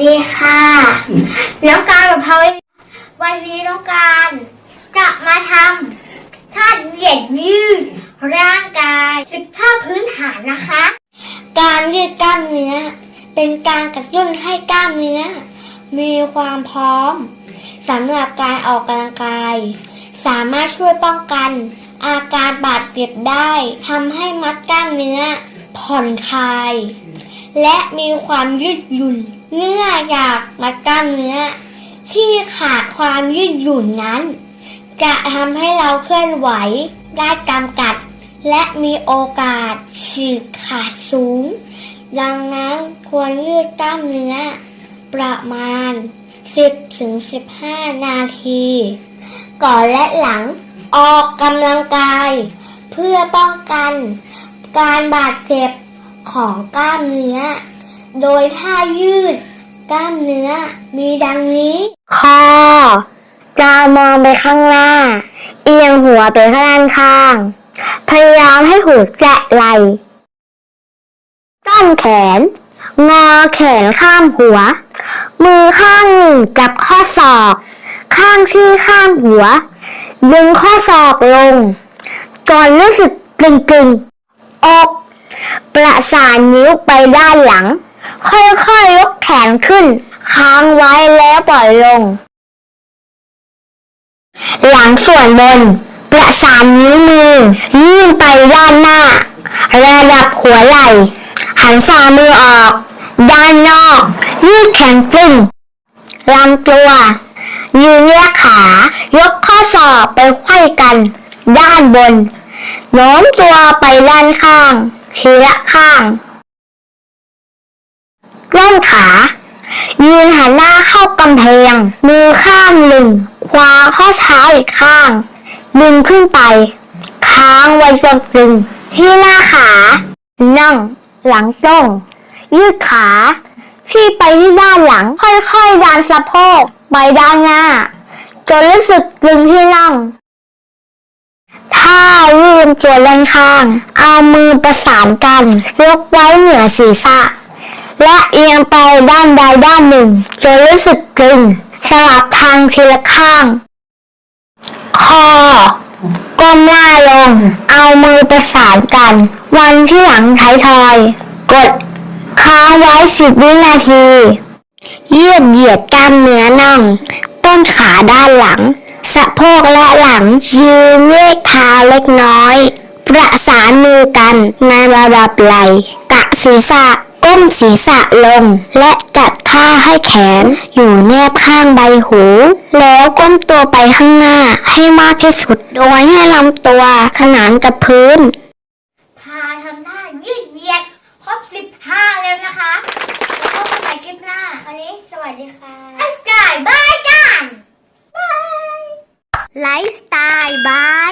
ดีค่ะน้องการกับพาวันนี้น้องการจะมาทำท่าเหยียดยืดร่างกายสิบท่าพื้นฐานนะคะ การยืดกล้ามเนื้อ เป็นการกระตุ้นให้กล้ามเนื้อ มีความพร้อมสำหรับการออกกำลังกาย สามารถช่วยป้องกัน อาการบาดเจ็บได้ทำให้มัดกล้ามเนื้อ ผ่อนคลาย และมีความยืดหยุ่น เนื่องจากมัดกล้ามเนื้อ ที่ขาดความยืดหยุ่นนั้น จะทำให้เราเคลื่อนไหวได้จำกัด และมีโอกาสฉีกขาดสูง ดังนั้นควรยืดกล้ามเนื้อ ประมาณ 10-15 นาที ก่อนและหลังออกกำลังกาย เพื่อป้องกันการบาดเจ็บ ของกล้ามเนื้อ โดยท่ายืด กล้ามเนื้อมีดังนี้ คอจะมองไปข้างหน้า เอียงหัวไปข้างด้านข้าง พยายามให้หูแจะไหลจ้อนแขน งอแขนข้ามหัว มือข้างหนึ่งจับข้อศอก ข้างที่ข้างหัว ดึงข้อศอกลง จนรู้สึกตึงๆอก ประสานนิ้วไปด้านหลัง ค่อยๆยกแขนขึ้น ค้างไว้แล้วปล่อยลง หลังส่วนบน ประสานนิ้วมือ ยื่นไปด้านหน้า ระดับหัวไหล่ หันฝ่ามือออก ด้านนอก ยืดแขนขึ้นลำตัว ยืนแยกขา ยกข้อศอกไปไขว้กัน ด้านบนโน้มตัวไปด้านข้าง ทีละข้างร่อนขา ยืนหันหน้าเข้ากำแพง มือข้างหนึ่ง คว้าข้อเท้าอีกข้าง ดึงขึ้นไป ค้างไว้จนตึง ที่หน้าขา นั่ง หลังตรง ยืดขา ที่ไปที่ด้านหลัง ค่อยๆดันสะโพกไปด้านหน้า จนรู้สึกตึงที่น่อง ถ้ายืนตัวด้านข้าง เอามือประสานกัน ยกไว้เหนือศีรษะ และเอียงไปด้านใดด้านหนึ่งจนรู้สึกตึงสลับทางทีละข้าง คอก้มหน้าลง เอามือประสานกัน วันที่หลังท้ายทอย กด ค้างไว้สิบวินาที ยืดเหยียดกล้ามเนื้อน่อง ต้นขาด้านหลัง สะโพกและหลัง ยืนเยืดเท้าเล็กน้อย ประสานมือกันในระดับไหล่กะศีรษะก้มศีรษะลง และจัดท่าให้แขน อยู่แนบข้างใบหู แล้วก้มตัวไปข้างหน้าให้มากที่สุด โดยให้ลำตัวขนานกับพื้น พาทำท่ายืดเหยียดครบสิบท่าแล้วนะคะแล้วก็ไปใหม่คลิปหน้า วันนี้สวัสดีค่ะ lifestyle. Bye.